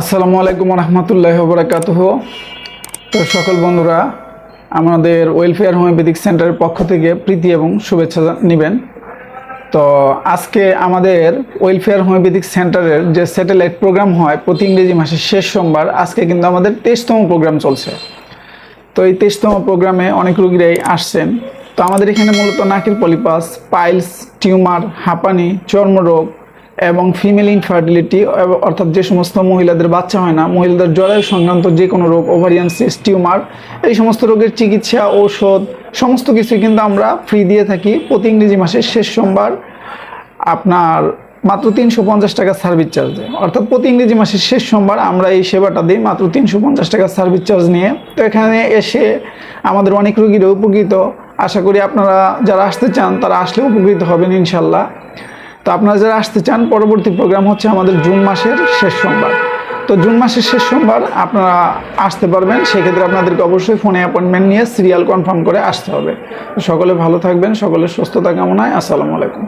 আসসালামু আলাইকুম রহমতুল্লাহ বরাকাতুহ তো সকল বন্ধুরা, আমাদের ওয়েলফেয়ার হোমিওপ্যাথিক সেন্টারের পক্ষ থেকে প্রীতি এবং শুভেচ্ছা নেবেন। তো আজকে আমাদের ওয়েলফেয়ার হোমিওপ্যাথিক সেন্টারের যে স্যাটেলাইট প্রোগ্রাম হয় প্রতি ইংরেজি মাসের শেষ সোমবার, আজকে কিন্তু আমাদের তেইশতম প্রোগ্রাম চলছে। তো এই তেইশতম প্রোগ্রামে অনেক রোগীরাই আসছেন। তো আমাদের এখানে মূলত নাকের পলিপাস, পাইলস, টিউমার, হাঁপানি, চর্মরোগ এবং ফিমেল ইনফার্টিলিটি অর্থাৎ যে সমস্ত মহিলাদের বাচ্চা হয় না, মহিলাদের জরায়ু সংক্রান্ত যে কোনো রোগ ওভারিয়ান সিস টিউমার এই সমস্ত রোগের চিকিৎসা, ঔষধ, সমস্ত কিছুই কিন্তু আমরা ফ্রি দিয়ে থাকি প্রতি ইংরেজি মাসের শেষ সোমবার আপনার মাত্র তিনশো পঞ্চাশ টাকা সার্ভিস চার্জে অর্থাৎ প্রতি ইংরেজি মাসের শেষ সোমবার আমরা এই সেবাটা দিই মাত্র তিনশো পঞ্চাশ টাকা সার্ভিস চার্জ নিয়ে। তো এখানে এসে আমাদের অনেক রোগীরা উপকৃত। আশা করি আপনারা যারা আসতে চান তারা আসলে উপকৃত হবেন ইনশাল্লাহ। তো আপনারা যারা আসতে চান, পরবর্তী প্রোগ্রাম হচ্ছে আমাদের জুন মাসের শেষ সোমবার। তো জুন মাসের শেষ সোমবার আপনারা আসতে পারবেন, সেক্ষেত্রে আপনাদেরকে অবশ্যই ফোনে অ্যাপয়েন্টমেন্ট নিয়ে সিরিয়াল কনফার্ম করে আসতে হবে। সকলে ভালো থাকবেন, সকলের সুস্থতা কামনায়, আসসালামু আলাইকুম।